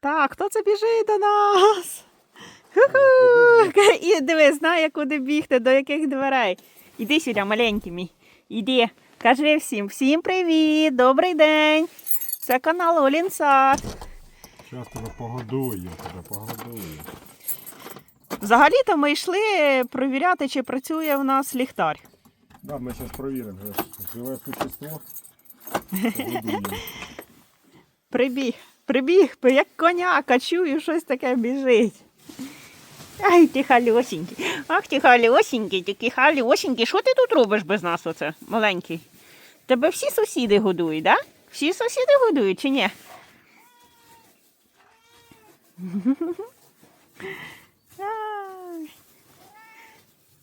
Так, хто це біжить до нас? Ху-ху! І диви, знає, куди бігти, до яких дверей. Іди сюди, маленький мій. Іди. Кажи всім, всім привіт, добрий день. Це канал Олін Сад. Зараз тебе погодую, тебе погодую. Взагалі-то ми йшли провіряти, чи працює в нас ліхтар. Да, ми зараз перевіримо. Живе существо. Прибіг, прибіг, як коняка, чую, щось таке біжить. Ай, ти халюсінький. Ах, ти халюсінький, такий халюсінький. Що ти тут робиш без нас оце, маленький? Тебе всі сусіди годують, да? Всі сусіди годують чи ні?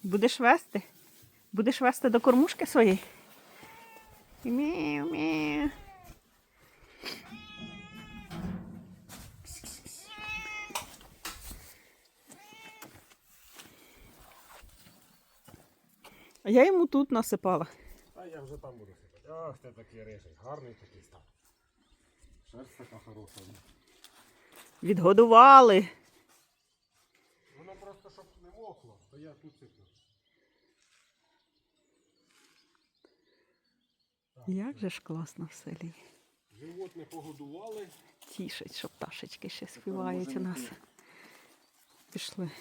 Будеш вести? Будеш вести до кормушки своєї? Мяу, А я йому тут насипала. А я вже там буду сидіти. Ах, ти такий рижий, гарний такий став. Шерсть така хороша. Відгодували. Воно просто щоб не мохло, то я тут сиплю. Як же ж класно в селі. Живот не погодували. Тішить, що пташечки ще співають у нас. Пішли.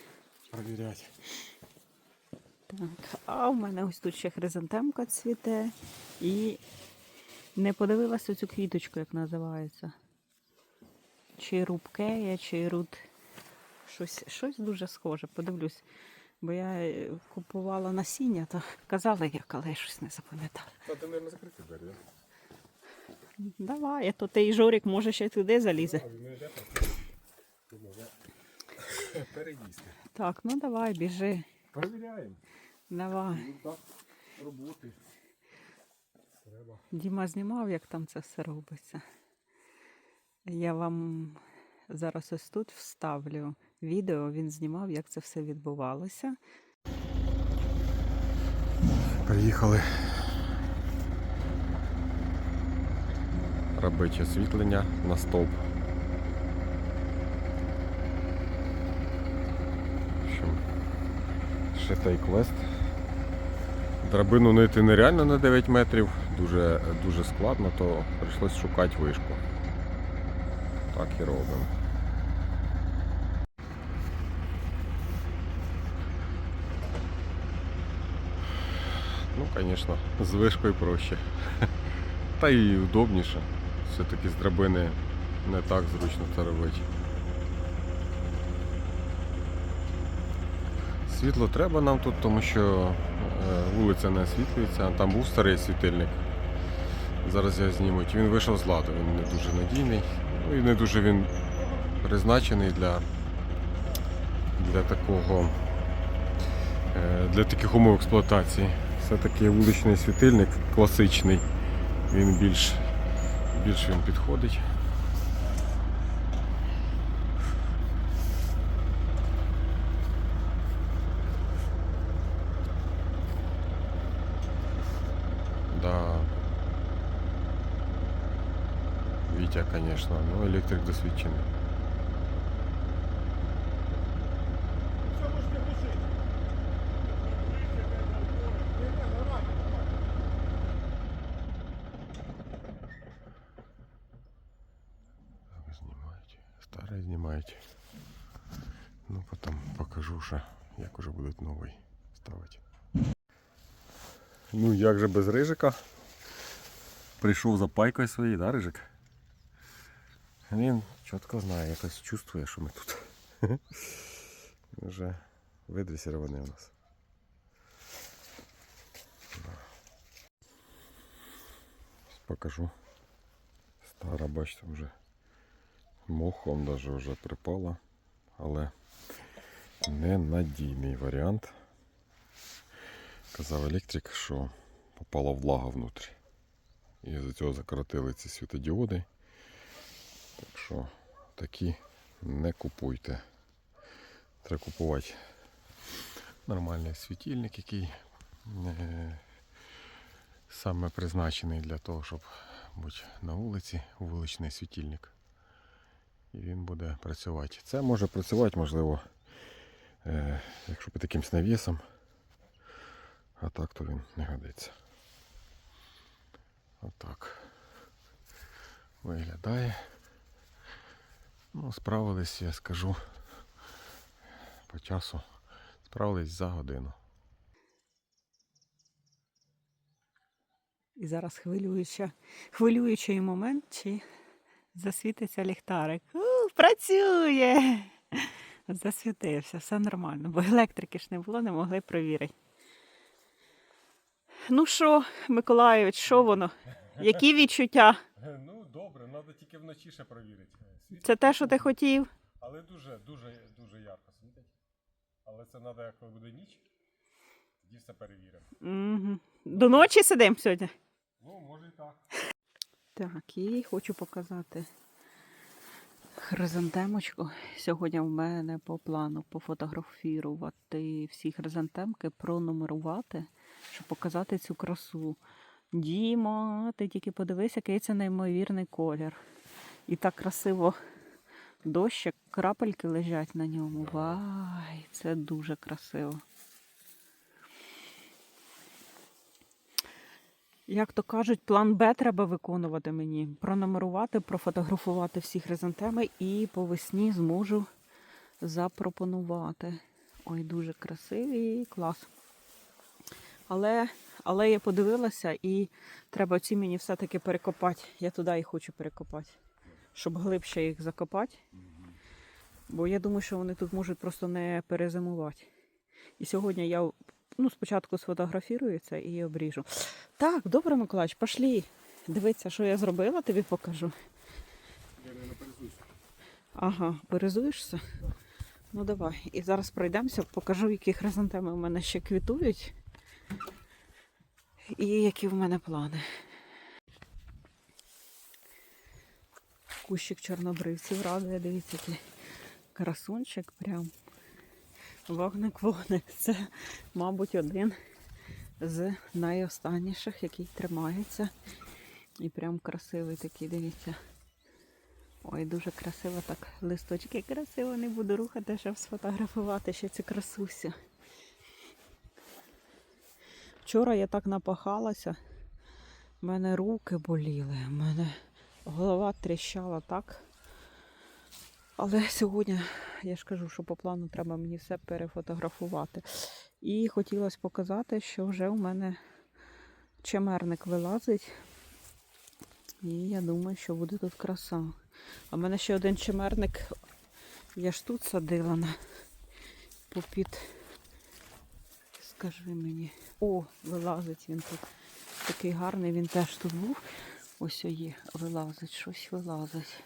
Перевіряти. Так, а в мене ось тут ще хризантемка цвіте. І не подивилася цю квіточку, як називається. Чи рубкея, чи рут. Щось, щось дуже схоже, подивлюсь. Бо я е, купувала насіння, то казала як, але я щось не запам'ятала. Та ти, мабуть, закрити двері. Давай, а то той Жорик може ще туди залізе. Переїсти. Так, ну давай, біжи. Перевіряємо. Давай. Ну так, роботи. Треба. Діма знімав, як там це все робиться. Я вам зараз ось тут вставлю відео. Він знімав, як це все відбувалося. Приїхали робити освітлення на стовп. В общем, шитий квест. Драбину нити нереально на 9 метрів, дуже, дуже складно, то прийшлось шукати вишку. Так і робимо. Ну, звісно, з вишкою проще. Та і удобніше. Все-таки з драбини не так зручно це робити. Світло треба нам тут, тому що вулиця не освітлюється, там був старий світильник. Зараз я знімуть. Він вийшов з ладу, він не дуже надійний. Ну і не дуже він призначений для, для такого е, для таких умов експлуатації. Все-таки вуличний світильник класичний. Він більш, більш він підходить. Вітя, звісно, ну електрик досвідчений. Так, знімають. Старий знімають. Ну потім покажу ще, як уже будуть новий ставити. Ну як же без рижика? Прийшов за пайкою своєю, да, рижик? Він чітко знає, якось чувствує, що ми тут. Вже видресірований у нас. Покажу. Стара, бачите, вже мохом даже вже припала, але ненадійний варіант. Казав електрик, що попала влага внутрі. І з цього закоротили ці світодіоди. Так що такі не купуйте. Треба купувати нормальний світильник, який е, саме призначений для того, щоб бути на вулиці, вуличний світильник. І він буде працювати. Це може працювати, можливо, е, якщо під якимсь навісом. А так то він не годиться. Отак. Виглядає. Ну, справились, я скажу, по часу. Справились за годину. І зараз хвилююча, хвилюючий момент, чи засвітиться ліхтарик. У, працює! Засвітився, все нормально, бо електрики ж не було, не могли провірити. Ну що, Миколайович, що воно? Які відчуття? Ну, добре, треба тільки вночі ще перевірити. Це те, що ти хотів? Але дуже, дуже, дуже ярко світить. Але це треба, коли буде ніч, тоді все перевіримо. Угу. До ночі сидимо сьогодні. Ну, може і так. Так, і хочу показати хризантемочку. Сьогодні в мене по плану пофотографірувати всі хризантемки, пронумерувати, щоб показати цю красу. Діма, ти тільки подивись, який це неймовірний колір. І так красиво дощик, крапельки лежать на ньому. Вай, це дуже красиво. Як то кажуть, план Б треба виконувати мені. Пронумерувати, профотографувати всі хризантеми і по весні зможу запропонувати. Ой, дуже красивий клас. Але, але я подивилася і треба ці мені все-таки перекопати. Я туди їх хочу перекопати, щоб глибше їх закопати. Бо я думаю, що вони тут можуть просто не перезимувати. І сьогодні я ну, спочатку сфотографірую це і обріжу. Так, добре, Миколаївич, пошлі. Дивіться, що я зробила, тобі покажу. Я не наперезуюся. Ага, перезуєшся? Ну давай. І зараз пройдемося, покажу, які хризантеми у мене ще квітують. І які в мене плани. Кущик чорнобривців радує, дивіться, який красунчик прям. Вогник-вогник. Це, мабуть, один з найостанніших, який тримається. І прям красивий такий, дивіться. Ой, дуже красиво так. Листочки красиво, не буду рухати, щоб сфотографувати ще цю красусю. Вчора я так напахалася, в мене руки боліли, в мене голова тріщала так. Але сьогодні я ж кажу, що по плану треба мені все перефотографувати. І хотілося показати, що вже у мене чемерник вилазить. І я думаю, що буде тут краса. А в мене ще один чемерник. Я ж тут садила на попід. Скажи мені. О, вилазить він тут. Такий гарний, він теж тут був. Ось є, вилазить, щось вилазить.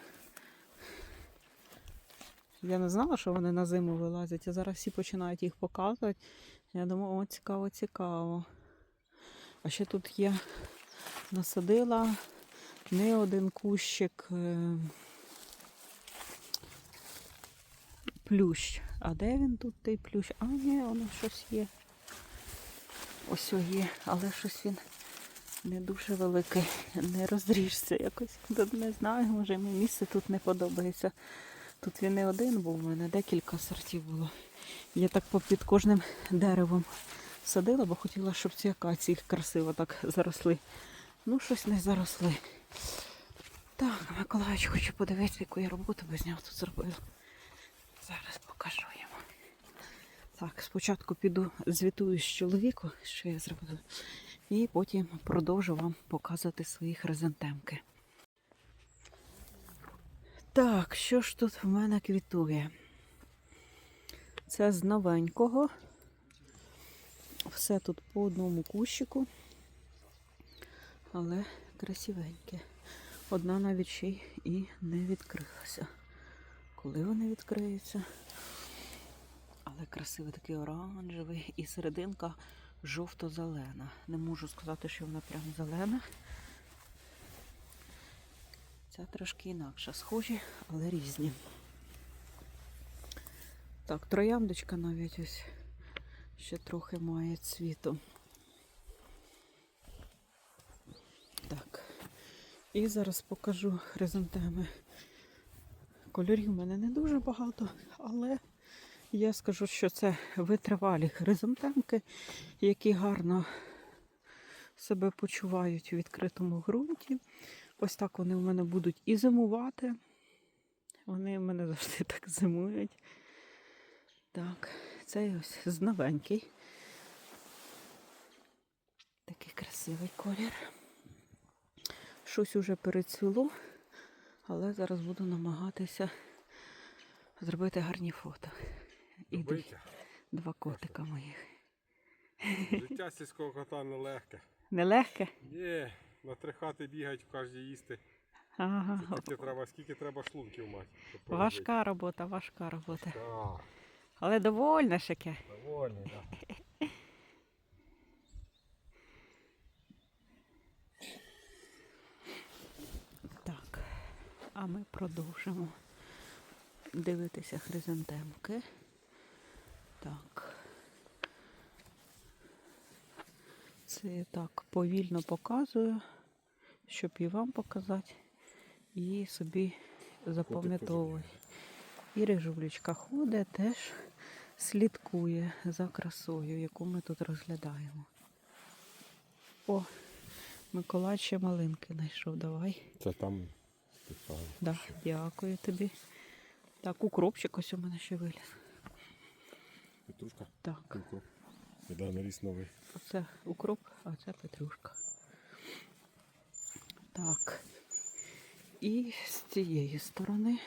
Я не знала, що вони на зиму вилазять, а зараз всі починають їх показувати. Я думаю, о, цікаво, цікаво. А ще тут є насадила не один кущик е, плющ. А де він тут той плющ? А, ні, воно щось є. Ось є, але щось він не дуже великий. Не розріжся якось. Не знаю, може мені місце тут не подобається. Тут він не один був, у мене декілька сортів було. Я так попід кожним деревом садила, бо хотіла, щоб ці акації красиво так заросли. Ну, щось не заросли. Так, Миколаївич, хочу подивитися, яку я роботу без нього тут зробила. Зараз покажу. Так, спочатку піду звітую з чоловіку, що я зробила, і потім продовжу вам показувати свої хризантемки. Так, що ж тут в мене квітує? Це з новенького. Все тут по одному кущику, але красивеньке. Одна навіть ще й і не відкрилася. Коли вони відкриються? Але красивий такий оранжевий і серединка жовто-зелена. Не можу сказати, що вона прям зелена. Ця трошки інакша, схожі, але різні. Так, трояндочка навіть ось ще трохи має цвіту. Так. І зараз покажу хризантеми Кольорів в мене не дуже багато, але я скажу, що це витривалі хризантемки, які гарно себе почувають у відкритому ґрунті. Ось так вони в мене будуть і зимувати. Вони в мене завжди так зимують. Так, цей ось з новенький. Такий красивий колір. Щось уже перецвіло, але зараз буду намагатися зробити гарні фото. І дві- Витяг. два котика моїх. Життя сільського кота нелегке. Нелегке? Є, на три хати бігають, в кожній їсти. Ага. Таке треба, скільки треба шлунків мати. Важка робота, важка робота. Так, Але довольна ж яке. довольний, так. Так, а ми продовжимо дивитися хризантемки. Так. Це я так повільно показую, щоб і вам показати, і собі запам'ятовую. І рижулечка ходить, теж слідкує за красою, яку ми тут розглядаємо. О, Миколай ще малинки знайшов, давай. Це там. Да, дякую тобі. Так, укропчик ось у мене ще виліз. Петрушка, Так, круто. Недавно ріс новий. оце укроп, а це петрушка. Так. І з цієї сторони.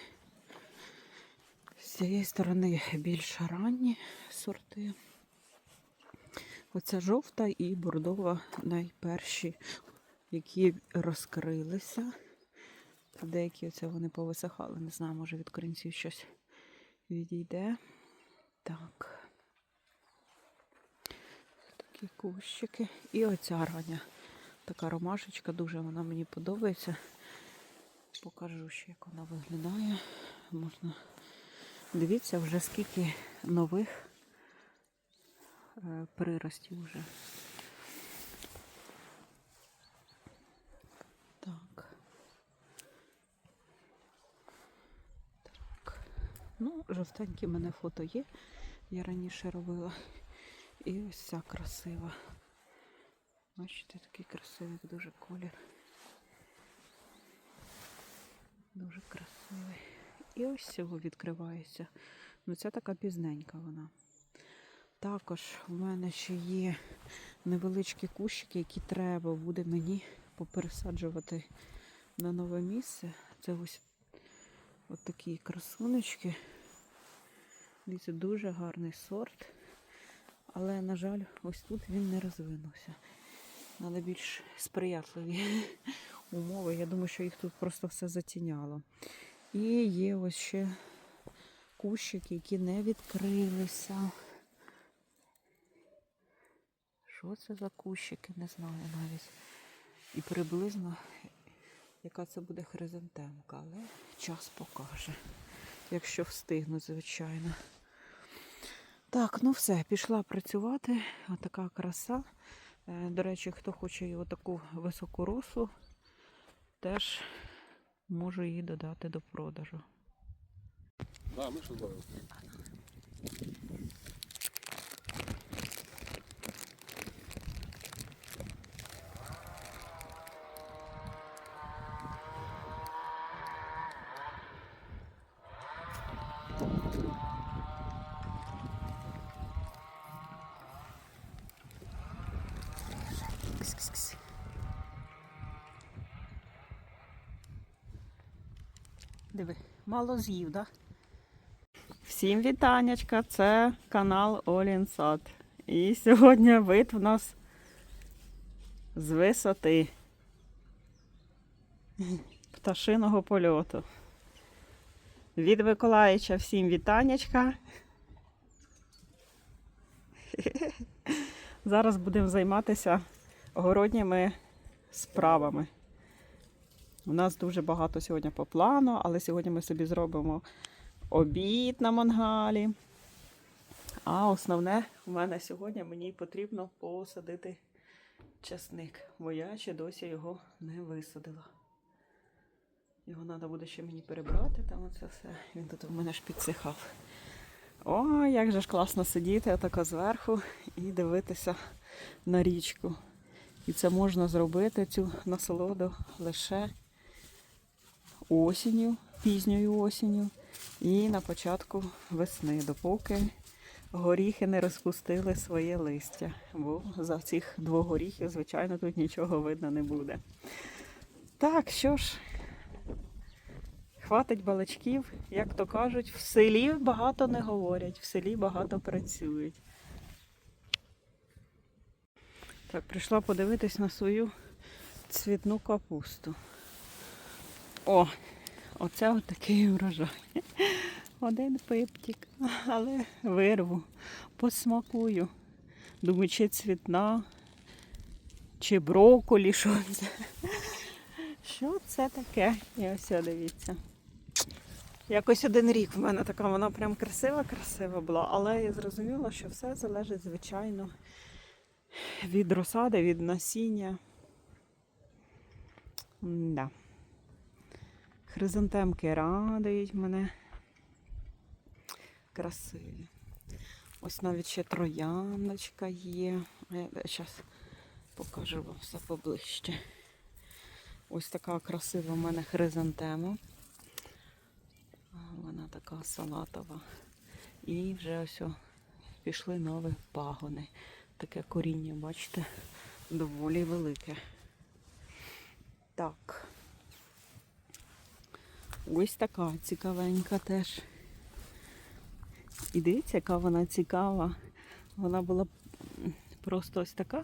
З цієї сторони більш ранні сорти. Оця жовта і бордова найперші, які розкрилися. Деякі оце вони повисихали, не знаю, може від корінців щось відійде. Так. Такі кущики. І оця рання. Така ромашечка, дуже вона мені подобається. Покажу ще, як вона виглядає. Можна. Дивіться, вже скільки нових е, приростів вже. Так. Так. Ну, жовтенькі в мене фото є. Я раніше робила. І ось ця красива. Бачите, такий красивий дуже колір. Дуже красивий. І ось цього відкривається. Ну, ця така пізненька вона. Також в мене ще є невеличкі кущики, які треба буде мені попересаджувати на нове місце. Це ось от такі красунечки. Дивіться, дуже гарний сорт. Але, на жаль, ось тут він не розвинувся. Треба більш сприятливі умови. Я думаю, що їх тут просто все затіняло. І є ось ще кущики, які не відкрилися. Що це за кущики? Не знаю навіть. І приблизно, яка це буде хризантемка, але час покаже. Якщо встигну, звичайно. Так, ну все, пішла працювати. Отака краса. Е, До речі, хто хоче і отаку високу росу, теж можу її додати до продажу. Да, ми зробили? Кс-кс-кс. Диви, мало з'їв, так? Всім вітаннячка, це канал Олін Сад. І сьогодні вид в нас з висоти пташиного польоту. Від Миколаївича всім вітаннячка. Зараз будемо займатися городніми справами. У нас дуже багато сьогодні по плану, але сьогодні ми собі зробимо обід на мангалі. А основне у мене сьогодні мені потрібно посадити часник, бо я ще досі його не висадила. Його треба буде ще мені перебрати, там оце все. Він тут у мене ж підсихав. О, як же ж класно сидіти отако зверху і дивитися на річку. І це можна зробити, цю насолоду лише осінню, пізньою осінню і на початку весни, допоки горіхи не розпустили своє листя. Бо за цих двох горіхів, звичайно, тут нічого видно не буде. Так, що ж, хватить балачків, як то кажуть, в селі багато не говорять, в селі багато працюють. Так, прийшла подивитись на свою цвітну капусту. О, оце от такий урожай. Один пиптик, але вирву, посмакую. Думаю, чи цвітна, чи броколі, що це. Що це таке? І ось дивіться. Якось один рік в мене така, вона прям красива-красива була, але я зрозуміла, що все залежить, звичайно, від розсади, від насіння. Да. Хризантемки радують мене. Красиві. Ось навіть ще трояндочка є. Зараз покажу вам все поближче. Ось така красива в мене хризантема. Вона така салатова. І вже ось пішли нові пагони. Таке коріння, бачите, доволі велике. Так. Ось така цікавенька теж. І дивіться, яка вона цікава. Вона була просто ось така,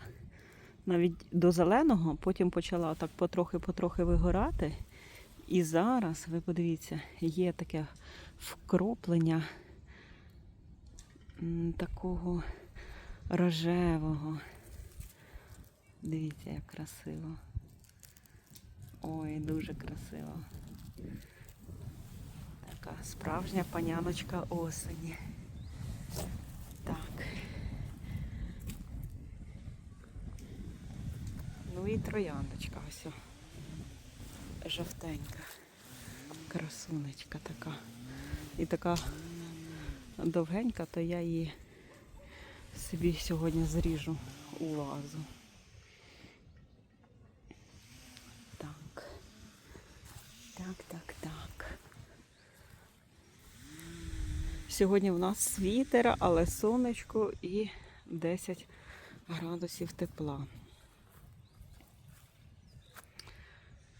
навіть до зеленого, потім почала так потрохи-потрохи вигорати. І зараз, ви подивіться, є таке вкроплення такого рожевого. Дивіться, як красиво. Ой, дуже красиво. Така справжня паняночка осені. Так. Ну і трояндочка ось. Жовтенька. Красунечка така. І така довгенька, то я її собі сьогодні зріжу у вазу. Так, так, так. Сьогодні в нас вітер, але сонечко і 10 градусів тепла.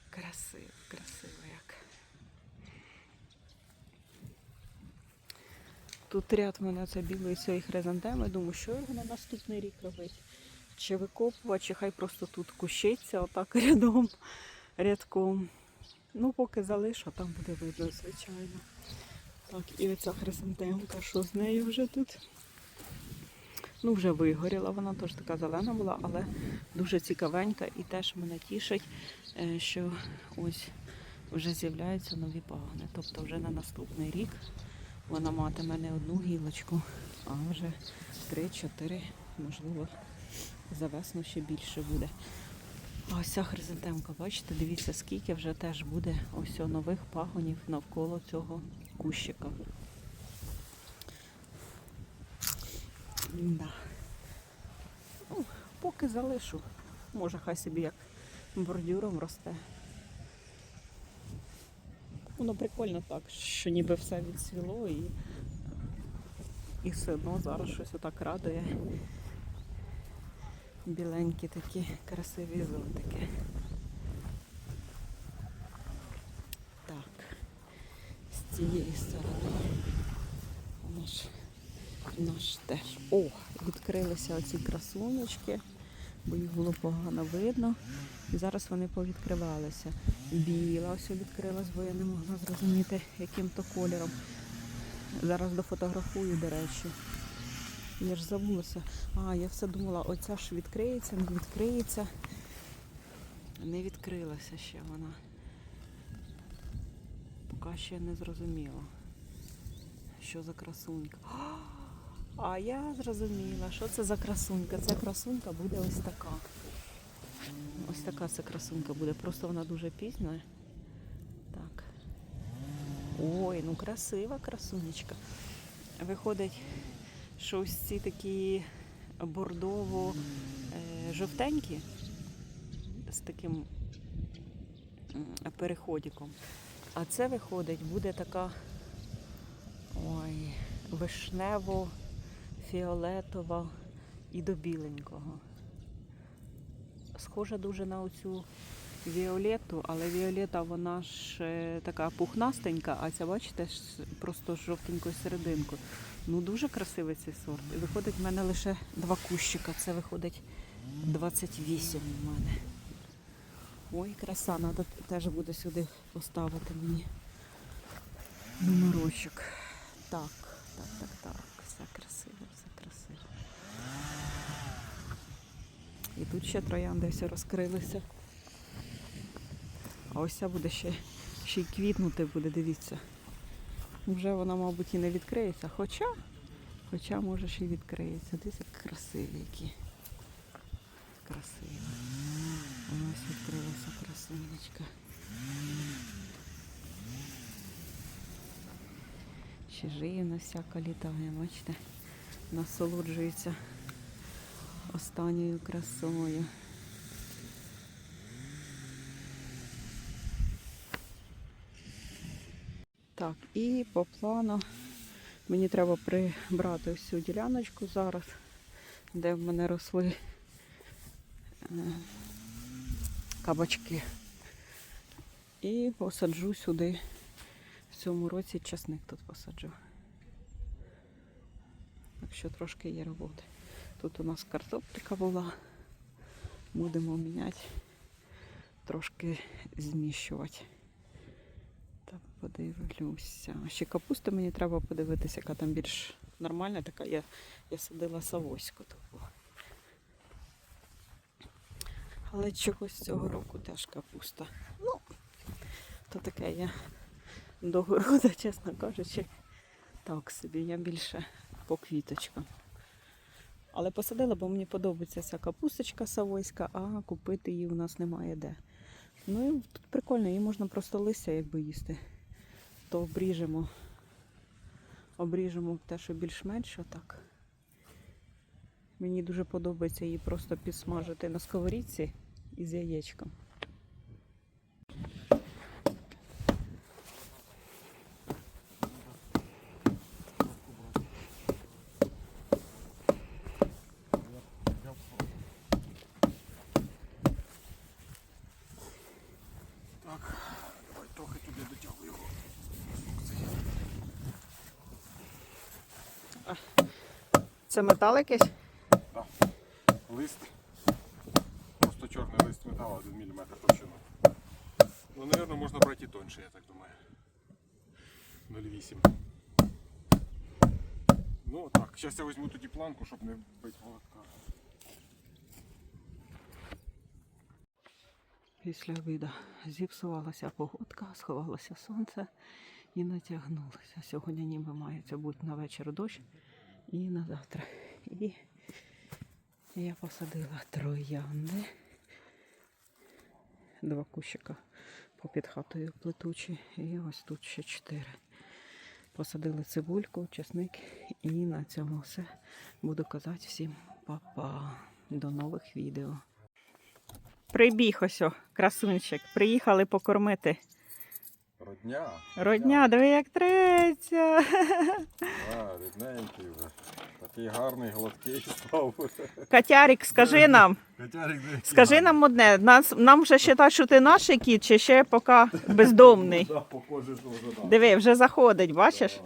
Красиво, красиво як. Тут ряд в мене це білої цієї хризантеми. Думаю, що його на наступний рік робити? Чи викопувати, чи хай просто тут кущиться отак рядом, рядком. Ну, поки залишу, там буде видно, звичайно. Так, і оця хризантемка, що з нею вже тут? Ну, вже вигоріла, вона теж така зелена була, але дуже цікавенька і теж мене тішить, е, що ось вже з'являються нові пагони. Тобто вже на наступний рік вона матиме не одну гілочку, а вже 3-4, можливо, за весну ще більше буде. А ось ця хризантемка, бачите, дивіться, скільки вже теж буде ось нових пагонів навколо цього кущика. Да. Ну, поки залишу. Може, хай собі як бордюром росте. Воно прикольно так, що ніби все відсвіло і, і все одно зараз щось отак радує. Біленькі такі красиві зонтики. Так, з цієї сторони наш, наш теж. О, відкрилися оці красуночки, бо їх було погано видно. І зараз вони повідкривалися. Біла ось відкрилась, бо я не могла зрозуміти, яким то кольором. Зараз дофотографую, до речі. Я ж забулася. А, я все думала, оця ж відкриється, не відкриється. Не відкрилася ще вона. Поки ще не зрозуміла, що за красунька. А я зрозуміла, що це за красунька. Ця красунька буде ось така. Ось така ця красунька буде. Просто вона дуже пізня. Так. Ой, ну красива красунечка. Виходить, що ось ці такі бордово е, з таким переходиком. А це виходить, буде така ой, вишнево-фіолетова і до біленького. Схожа дуже на оцю Віолету, але Віолета вона ж е, така пухнастенька, а ця, бачите, просто з жовтенькою серединкою. Ну дуже красивий цей сорт. І виходить в мене лише два кущика. Це виходить 28 у мене. Ой, краса, треба теж буде сюди поставити мені номерочок. Так, так, так, так. Все красиво, все красиво. І тут ще троянди все розкрилися. А ось ця буде ще, ще й квітнути буде, дивіться. Вже вона, мабуть, і не відкриється. Хоча, хоча може ще й відкриється. Дивіться, красиві які. Красиво. Ось відкрилася красунечка. Ще живна всяка літає, бачите, насолоджується останньою красою. Так, і по плану мені треба прибрати цю діляночку зараз, де в мене росли е, кабачки. І посаджу сюди в цьому році часник тут посаджу. Так що трошки є роботи. Тут у нас картопліка була. Будемо міняти, трошки зміщувати. Так, подивлюся. Ще капусту мені треба подивитися, яка там більш нормальна, така я, я садила савоську таку. Але чогось цього року теж капуста. Ну, то таке я до города, чесно кажучи, так собі. Я більше по квіточкам. Але посадила, бо мені подобається ця капусточка савойська, а купити її у нас немає де. Ну і тут прикольно, її можна просто листя якби їсти. То обріжемо. Обріжемо те, що більш-менш отак. Мені дуже подобається її просто підсмажити на сковорідці із яєчком. Це метал якийсь? Лист. Просто чорний лист металу 1 мм товщину. Ну, напевно, можна брати і тоньше, я так думаю. 0,8. Ну так, зараз я візьму тоді планку, щоб не бити молотка. Після обіду зіпсувалася погодка, сховалося сонце і натягнулося. Сьогодні ніби мається бути на вечір дощ і на завтра. І я посадила троянди. Два кущика попід хатою плетучі. І ось тут ще чотири. Посадили цибульку, чесник і на цьому все. Буду казати всім па-па. До нових відео. Прибіг ось, о, красунчик. Приїхали покормити. Родня. Родня, диви, як треться. А, рідненький вже. Такий гарний, гладкий став. Катярик, скажи нам, Котярик, скажи нам одне, нас, нам вже вважають, що ти наш кіт, чи ще поки бездомний. Да, похоже, що вже так. Диви, вже заходить, бачиш?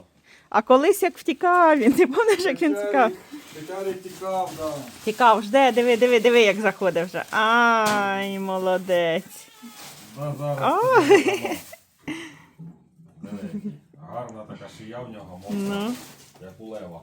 А колись як втікав він, ти пам'ятаєш, як він тікав? Котярик тікав, да. Тікав, жде, диви, диви, диви, як заходить вже. Ай, молодець. Да, зараз. Ой. Диви, Гарна така шия в нього, мокра, Ну, як у лева.